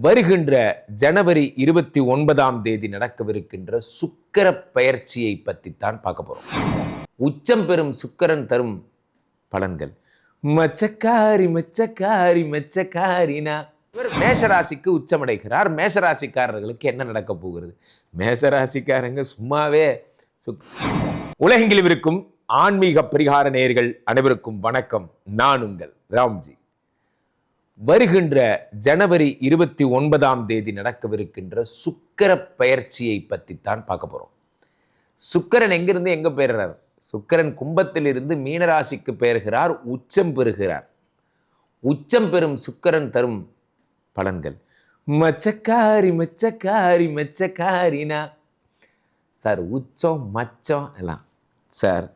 வருகின்ற ஜனவரி இருபத்தி ஒன்பதாம் தேதி நடக்கவிருக்கின்ற சுக்கிர பற்றி பற்றித்தான் பார்க்க போகிறோம் உச்சம் பெறும் சுக்கரன் தரும் பலன்கள். மச்சக்காரி மச்சக்காரி மச்சக்காரினா. இவர் மேஷராசிக்கு உச்சமடைகிறார். மேஷராசிக்காரர்களுக்கு என்ன நடக்க போகிறது? மேஷராசிக்காரங்க சும்மாவே சுக் உலகெங்கிலும் இருக்கும் ஆன்மீக பரிகார நேயர்கள் அனைவருக்கும் வணக்கம். நான் உங்கள் ராம்ஜி. வருகின்ற ஜனவரி இருபத்தி ஒன்பதாம் தேதி நடக்கவிருக்கின்ற சுக்கிர பற்றி பற்றித்தான் பார்க்க போகிறோம் சுக்கரன் எங்கிருந்து எங்கே பெயர்றார்? சுக்கரன் கும்பத்திலிருந்து மீனராசிக்கு பெயர்கிறார் உச்சம் பெறுகிறார். உச்சம் பெறும் சுக்கரன் தரும் பலன்கள். மச்சக்காரி மச்சக்காரி மச்சக்காரினா. சார் உச்சம் மச்சம் எல்லாம். சார்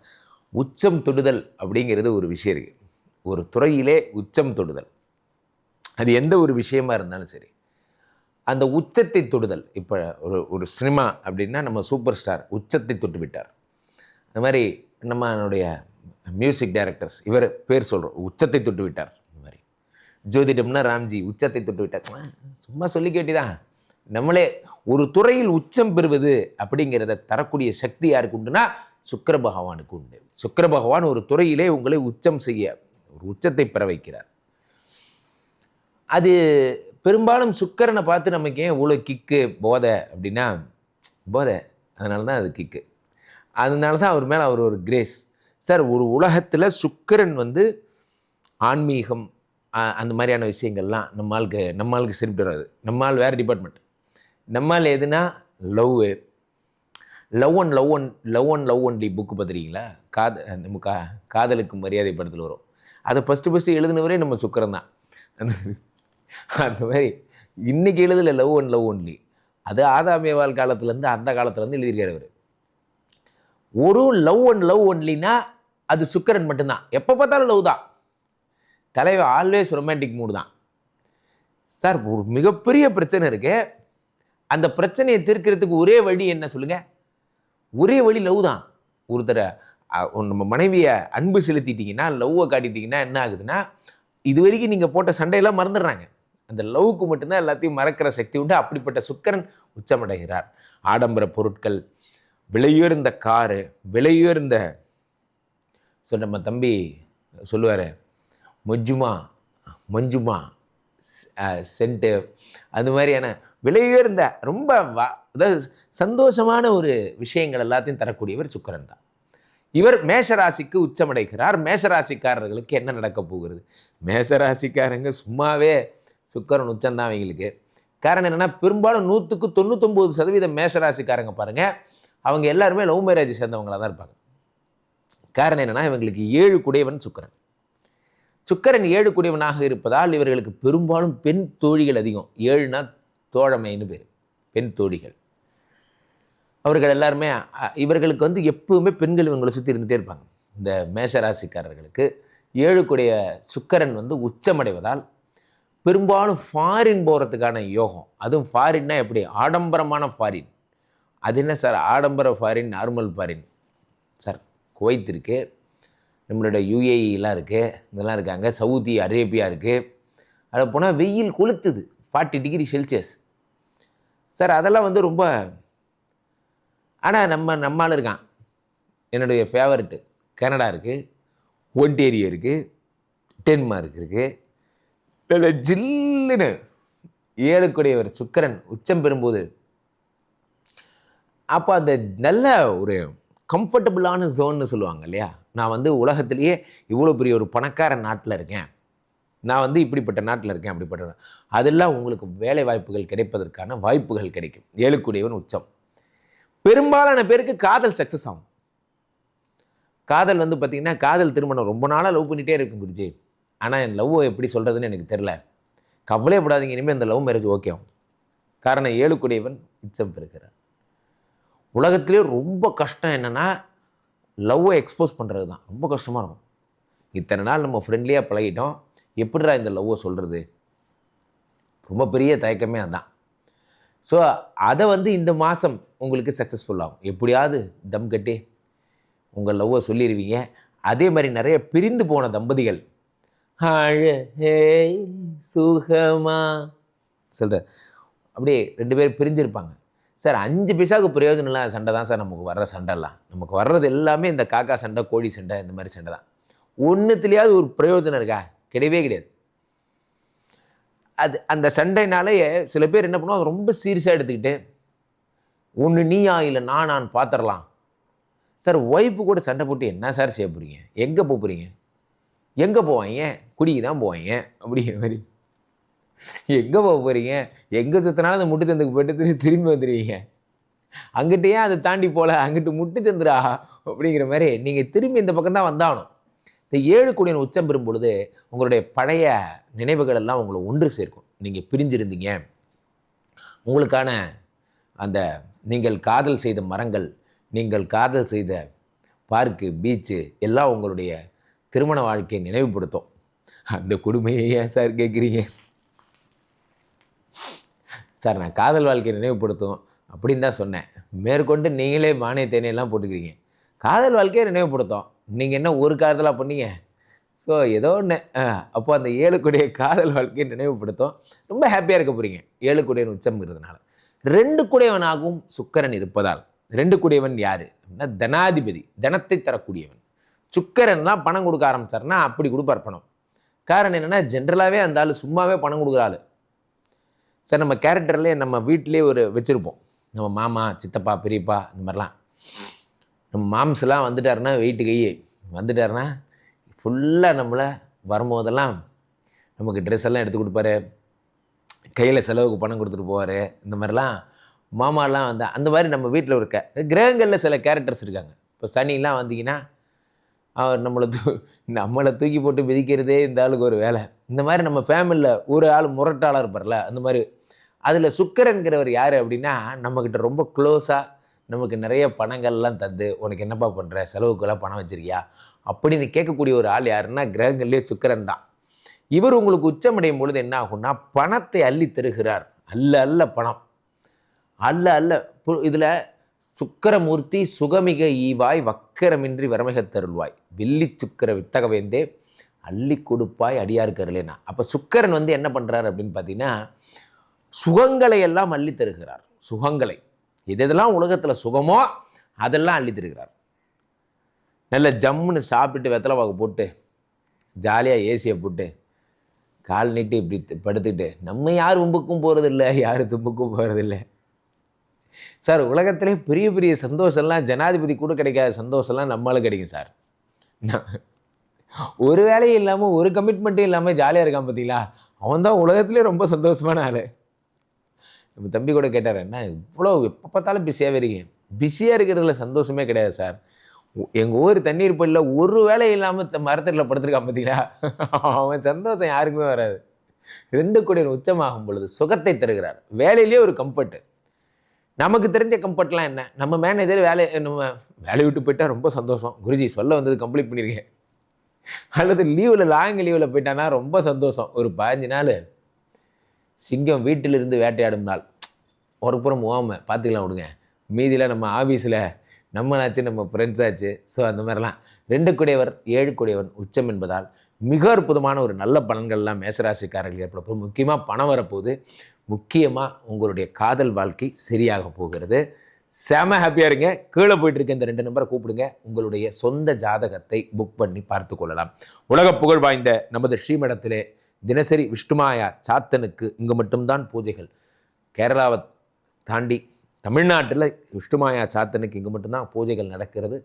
உச்சம் தொடுதல் அப்படிங்கிறது ஒரு விஷயம் இருக்குது ஒரு துறையிலே உச்சம் தொடுதல். அது எந்த ஒரு விஷயமா இருந்தாலும் சரி. அந்த உச்சத்தை தொடுதல் இப்போ ஒரு ஒரு சினிமா அப்படின்னா நம்ம சூப்பர் ஸ்டார் உச்சத்தை தொட்டு விட்டார். அந்த மாதிரி நம்மளுடைய மியூசிக் டைரக்டர்ஸ் இவர் பேர் சொல்கிறோம் உச்சத்தை தொட்டு விட்டார். இந்த மாதிரி. ஜோதிடம்னா ராம்ஜி உச்சத்தை தொட்டு விட்டார். சும்மா சொல்லி கேட்டிதான் நம்மளே ஒரு துறையில் உச்சம் பெறுவது அப்படிங்கிறத தரக்கூடிய சக்தி யாருக்கு உண்டுனா சுக்கர பகவானுக்கு உண்டு. சுக்கர பகவான் ஒரு துறையிலே உங்களை உச்சம் செய்ய ஒரு உச்சத்தை பெற வைக்கிறார். அது பெரும்பாலும் சுக்கரனை பார்த்து நமக்கு ஏன் இவ்வளோ கிக்கு போதை அப்படின்னா போதை. அதனால தான் அது கிக்கு அதனால தான் அவர் மேலே அவர் ஒரு கிரேஸ் சார் ஒரு உலகத்தில் சுக்கரன் வந்து ஆன்மீகம் அந்த மாதிரியான விஷயங்கள்லாம் நம்மளுக்கு நம்மளுக்கு சரிப்பட்டு வராது நம்மால் வேறு டிபார்ட்மெண்ட் நம்மால் எதுனா love love one love one love one love only book பார்த்துருக்கீங்களா? காத நம்ம கா காதலுக்கு மரியாதை படத்தில் வரும். அதை ஃபஸ்ட்டு ஃபஸ்ட்டு எழுதினவரே நம்ம சுக்கரன் தான். அந்த மாதிரி இன்னைக்கு எழுதல லவ் ஒன் லவ் ஒன்லி அது ஆதாமியவால் காலத்துலேருந்து அந்த காலத்துலேருந்து எழுதியிருக்கார் அவர். ஒரு லவ் ஒன் லவ் ஒன்லினா அது சுக்கரன் மட்டும்தான். எப்போ பார்த்தாலும் லவ் தான். தலைவர் ஆல்வேஸ் ரொமான்டிக் மூடு தான். சார் ஒரு மிகப்பெரிய பிரச்சனை இருக்குது அந்த பிரச்சனையை தீர்க்கிறதுக்கு ஒரே வழி என்ன சொல்லுங்கள் ஒரே வழி லவ் தான். ஒருத்தரை நம்ம மனைவியை அன்பு செலுத்திட்டிங்கன்னா லவ்வை காட்டிட்டிங்கன்னா என்ன ஆகுதுன்னா இது வரைக்கும் நீங்கள் போட்ட சண்டையெல்லாம் மறந்துடுறாங்க. அந்த லவ்வுக்கு மட்டும்தான் எல்லாத்தையும் மறக்கிற சக்தி உண்டு. அப்படிப்பட்ட சுக்கரன் உச்சமடைகிறார். ஆடம்பர பொருட்கள் விலையுயர்ந்த காரு விலையுயர்ந்த ஸோ நம்ம தம்பி சொல்லுவார் மொஜ்ஜுமா மஞ்சுமா சென்ட்டு அந்த மாதிரியான விலையுயர்ந்த ரொம்ப வ- அதாவது சந்தோஷமான ஒரு விஷயங்கள் எல்லாத்தையும் தரக்கூடியவர் சுக்கரன் தான். இவர் மேஷராசிக்கு உச்சமடைகிறார். மேஷராசிக்காரர்களுக்கு என்ன நடக்க போகிறது? மேஷராசிக்காரங்க சும்மாவே சுக்கரன் உச்சம்தான் அவங்களுக்கு. காரணம் என்னென்னா பெரும்பாலும் நூற்றுக்கு தொண்ணூத்தொம்பது சதவீதம் மேஷராசிக்காரங்க பாருங்கள் அவங்க எல்லாருமே லவ் மேரேஜ் சேர்ந்தவங்களாக தான் இருப்பாங்க. காரணம் என்னென்னா இவங்களுக்கு ஏழு குடையவன் சுக்கரன். சுக்கரன் ஏழு குடையவனாக இருப்பதால் இவர்களுக்கு பெரும்பாலும் பெண் தோழிகள் அதிகம். ஏழுனா தோழமைன்னு பேர். பெண் தோழிகள். அவர்கள் எல்லாருமே இவர்களுக்கு வந்து எப்பவுமே பெண்கள் இவங்களை சுற்றி இருந்துகிட்டே இருப்பாங்க. இந்த மேஷராசிக்காரர்களுக்கு ஏழுக்குடைய சுக்கரன் வந்து உச்சமடைவதால் பெரும்பாலும் ஃபாரின் போகிறதுக்கான யோகம். அதுவும் ஃபாரின்னா எப்படி? ஆடம்பரமான ஃபாரின் அது என்ன சார் ஆடம்பர foreign normal foreign sir Kuwait இருக்குது நம்மளோட யுஏஇலாம் இருக்குது இதெல்லாம் இருக்காங்க. சவுதி அரேபியா இருக்குது அதில் போனால் வெயில் கொளுத்துது. ஃபார்ட்டி டிகிரி செல்சியஸ் சார் அதெல்லாம் வந்து ரொம்ப ஆனால் நம்ம நம்மால் இருக்கான். என்னுடைய ஃபேவரெட்டு கனடா இருக்குது ஒன்டேரியோ இருக்குது டென்மார்க் இருக்குது ஜில்லுன்னு ஜில்லுன்னு ஏழுக்குடையவர் சுக்கிரன் உச்சம் பெறும்போது அப்போ அந்த நல்ல ஒரு கம்ஃபர்டபுளான ஜோன்னு சொல்லுவாங்க இல்லையா? நான் வந்து உலகத்திலேயே இவ்வளோ பெரிய ஒரு பணக்கார நாட்டில் இருக்கேன். நான் வந்து இப்படிப்பட்ட நாட்டில் இருக்கேன் அப்படிப்பட்ட அதெல்லாம் உங்களுக்கு வேலை வாய்ப்புகள் கிடைப்பதற்கான வாய்ப்புகள் கிடைக்கும். ஏழுக்குடையவன் உச்சம். பெரும்பாலான பேருக்கு காதல் சக்ஸஸ் ஆகும். காதல் வந்து பார்த்திங்கன்னா காதல் திருமணம் ரொம்ப நாளாக லவ் பண்ணிகிட்டே இருக்கும் குருஜி. ஆனால் என் லவ்வை எப்படி சொல்கிறதுன்னு எனக்கு தெரில கவலையப்படாதீங்க இனிமேல் இந்த லவ் மேரேஜ் ஓகே ஆகும். காரணம் ஏழுக்குடையவன் உச்சம் பெறுகிறார். உலகத்திலே ரொம்ப கஷ்டம் என்னென்னா லவ்வை எக்ஸ்போஸ் பண்ணுறது தான் ரொம்ப கஷ்டமாக இருக்கும். இத்தனை நாள் நம்ம ஃப்ரெண்ட்லியாக பழகிட்டோம். எப்படிடா இந்த லவ்வை சொல்கிறது ரொம்ப பெரிய தயக்கமே அதான். ஸோ அதை வந்து இந்த மாதம் உங்களுக்கு சக்ஸஸ்ஃபுல் ஆகும். எப்படியாவது தம் கட்டி உங்கள் லவ்வை சொல்லிடுவீங்க அதே மாதிரி நிறைய பிரிந்து போன தம்பதிகள் அழகே சுகமா. சொல்கிறேன் அப்படியே ரெண்டு பேர் பிரிஞ்சிருப்பாங்க. சார் அஞ்சு பைசாவுக்கு பிரயோஜனம் இல்லாத சண்டை தான் சார் நமக்கு வர்ற சண்டைலாம். நமக்கு வர்றது எல்லாமே இந்த காக்கா சண்டை கோழி சண்டை இந்த மாதிரி சண்டை தான். ஒன்றுத்துலேயாவது ஒரு பிரயோஜனம் இருக்கா? கிடையவே கிடையாது. அது அந்த சண்டைனாலேயே சில பேர் என்ன பண்ணுவாங்க ரொம்ப சீரியஸாக எடுத்துக்கிட்டு ஒன்று நீயா இல்லை நான் நான் பார்த்துடலாம் சார் ஒய்ஃபு கூட சண்டை போட்டு என்ன சார் செய்ய போகிறீங்க எங்கே போக போகிறீங்க எங்கே போவாங்க? குடிக்கு தான் போவாங்க. அப்படிங்கிற மாதிரி எங்கே போக போகிறீங்க எங்கே சுற்றினாலும் அந்த முட்டு சந்துக்கு போயிட்டு திரும்பி திரும்பி வந்துடுவீங்க அங்கிட்டேயே அதை தாண்டி போகல அங்கிட்டு முட்டு சந்துரா அப்படிங்கிற மாதிரி நீங்கள் திரும்பி இந்த பக்கம் தான் வந்தாகணும். இந்த ஏழு கோடியின் உச்சம் பெறும் பொழுது உங்களுடைய பழைய நினைவுகள் எல்லாம் உங்களை ஒன்று சேர்க்கும். நீங்கள் பிரிஞ்சிருந்தீங்க. உங்களுக்கான அந்த நீங்கள் காதல் செய்த மரங்கள் நீங்கள் காதல் செய்த பார்க்கு பீச்சு எல்லாம் உங்களுடைய திருமண வாழ்க்கையை நினைவுபடுத்தும். அந்த கொடுமையை ஏன் சார் கேட்குறீங்க? சார் நான் காதல் வாழ்க்கையை நினைவுபடுத்தும் அப்படின்னு தான் சொன்னேன். மேற்கொண்டு நீங்களே மானிய தேனையெல்லாம் போட்டுக்கிறீங்க. காதல் வாழ்க்கையை நினைவுபடுத்தும். நீங்கள் என்ன ஒரு காதலாக பண்ணீங்க? ஸோ ஏதோ ஒன்று அப்போ அந்த ஏழுக்குடைய காதல் வாழ்க்கையை நினைவுபடுத்தும். ரொம்ப ஹாப்பியாக இருக்க போகிறீங்க ஏழுக்குடையவன் உச்சம்ங்கிறதுனால. ரெண்டு குடையவனாகவும் சுக்கரன் இருப்பதால். ரெண்டு குடையவன் யார்? அப்படின்னா தனாதிபதி. தனத்தை தரக்கூடியவன். சுக்கரன்லாம் பணம் கொடுக்க ஆரம்பிச்சாருன்னா அப்படி கொடுப்பார் பணம். காரணம் என்னென்னா ஜென்ரலாகவே அந்த ஆள் சும்மாவே பணம் கொடுக்குற ஆள். சார் நம்ம கேரக்டர்லேயே நம்ம வீட்டிலே ஒரு வச்சுருப்போம். நம்ம மாமா சித்தப்பா பெரியப்பா இந்த மாதிரிலாம். நம்ம மாம்ஸ்லாம் வந்துட்டாருன்னா வெயிட்டு கையே. வந்துட்டாருன்னா ஃபுல்லாக நம்மளை வரும்போதெல்லாம் நமக்கு ட்ரெஸ் எல்லாம் எடுத்து கொடுப்பாரு. கையில் செலவுக்கு பணம் கொடுத்துட்டு போவார். இந்த மாதிரிலாம் மாமாலாம் வந்து அந்த மாதிரி நம்ம வீட்டில் இருக்க கிரகங்களில் சில கேரக்டர்ஸ் இருக்காங்க. இப்போ சனிலாம் வந்தீங்கன்னா அவர் நம்மளை தூ நம்மளை தூக்கி போட்டு மிதிக்கிறதே இந்த ஆளுக்கு ஒரு வேலை. இந்த மாதிரி நம்ம ஃபேமிலியில் ஒரு ஆள் முரட்டாளாக இருப்பார்ல அந்த மாதிரி. அதில் சுக்கரன்கிறவர் யார் அப்படின்னா நம்மக்கிட்ட ரொம்ப க்ளோஸாக நமக்கு நிறைய பணங்கள்லாம் தந்து உனக்கு என்னப்பா பண்ணுற செலவுக்கெல்லாம் பணம் வச்சிருக்கியா? அப்படின்னு கேட்கக்கூடிய ஒரு ஆள் யாருன்னா கிரகங்கள்லேயே சுக்கரன் தான். இவர் உங்களுக்கு உச்சமடையும் பொழுது என்ன ஆகும்னா பணத்தை அள்ளி தருகிறார். அல்ல அல்ல பணம். அல்ல அல்ல இதில் சுக்கரமூர்த்தி சுகமிக ஈவாய் வக்கரமின்றி வரமிகத் தருள்வாய். வெள்ளி சுக்கர வித்தகவேந்தே அள்ளி கொடுப்பாய் அடியாருக்கு அருளேனா அப்போ சுக்கரன் வந்து என்ன பண்ணுறாரு அப்படின்னு பார்த்தீங்கன்னா சுகங்களை எல்லாம் அள்ளி தருகிறார். சுகங்களை. எது எதெல்லாம் உலகத்தில் சுகமோ அதெல்லாம் அள்ளி தருகிறார். நல்ல ஜம்முன்னு சாப்பிட்டு வெத்தலை பாக்கு போட்டு ஜாலியாக ஏசியை போட்டு கால் நீட்டி இப்படி படுத்துக்கிட்டு நம்ம யார் உம்புக்கும் போகிறதில்ல யார் தும்புக்கும் போகிறதில்ல சார் உலகத்திலே பெரிய பெரிய சந்தோஷம்லாம் ஜனாதிபதி கூட கிடைக்காத சந்தோஷம்லாம் நம்மளால் கிடைக்கும் சார். ஒரு வேலையும் இல்லாமல் ஒரு கமிட்மெண்ட்டும் இல்லாமல் ஜாலியாக இருக்கான் பார்த்தீங்களா அவன் தான் உலகத்துலேயே ரொம்ப சந்தோஷமான ஆள். நம்ம தம்பி கூட கேட்டார் என்ன இவ்வளோ எப்போ பார்த்தாலும் பிஸியாக இருக்கேன் பிஸியாக இருக்கிறதுல சந்தோஷமே கிடையாது சார். எங்கள் ஊர் தண்ணீர் பள்ளியில் ஒரு வேலை இல்லாமல் மரத்தில் படுத்துருக்கான் பார்த்தீங்களா அவன் சந்தோஷம் யாருக்குமே வராது. ரெண்டு கோடி உச்சமாகும் பொழுது சுகத்தை தருகிறார். வேலையிலேயே ஒரு கம்ஃபர்ட்டு நமக்கு தெரிஞ்ச கம்ஃபர்ட்லாம் என்ன? நம்ம மேனேஜர் வேலை நம்ம வேலையை விட்டு போயிட்டால் ரொம்ப சந்தோஷம். குருஜி சொல்ல வந்தது கம்ப்ளீட் பண்ணியிருக்கேன் அல்லது லீவில் லாங் லீவில் போயிட்டானா ரொம்ப சந்தோஷம். ஒரு பதினஞ்சு நாள் சிங்கம் வீட்டிலிருந்து வேட்டையாடும் நாள். ஒரு புறம் ஓம பார்த்துக்கலாம் விடுங்க. மீதியில் நம்ம ஆஃபீஸில் நம்மளாச்சு நம்ம ஃப்ரெண்ட்ஸ் ஆச்சு. ஸோ அந்த மாதிரிலாம். ரெண்டு குடையவர் ஏழு குடையவன் உச்சம் என்பதால் மிக அற்புதமான ஒரு நல்ல பலன்கள்லாம் மேசராசிக்காரர்கள் ஏற்பட முக்கியமாக பணம் வரப்போகுது. முக்கியமாக உங்களுடைய காதல் வாழ்க்கை சரியாக போகிறது. செம ஹாப்பியாக இருங்க. கீழே போயிட்டுருக்க இந்த ரெண்டு நம்பரை கூப்பிடுங்க. உங்களுடைய சொந்த ஜாதகத்தை புக் பண்ணி பார்த்து கொள்ளலாம். உலக புகழ் வாய்ந்த நமது ஸ்ரீமடத்திலே தினசரி விஷ்ணுமாயா சாத்தனுக்கு இங்கே மட்டும்தான் பூஜைகள். கேரளாவை தாண்டி தமிழ்நாட்டில் விஷ்ணுமாயா சாத்தனுக்கு இங்கே மட்டும்தான் பூஜைகள் நடக்கிறது.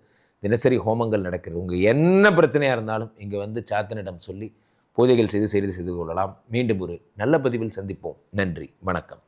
தினசரி ஹோமங்கள் நடக்கிறது. உங்கள் என்ன பிரச்சனையாக இருந்தாலும் இங்கே வந்து சாத்தனிடம் சொல்லி பூஜைகள் செய்து செய்து செய்து கொள்ளலாம். மீண்டும் ஒரு நல்ல பதிவில் சந்திப்போம். நன்றி. வணக்கம்.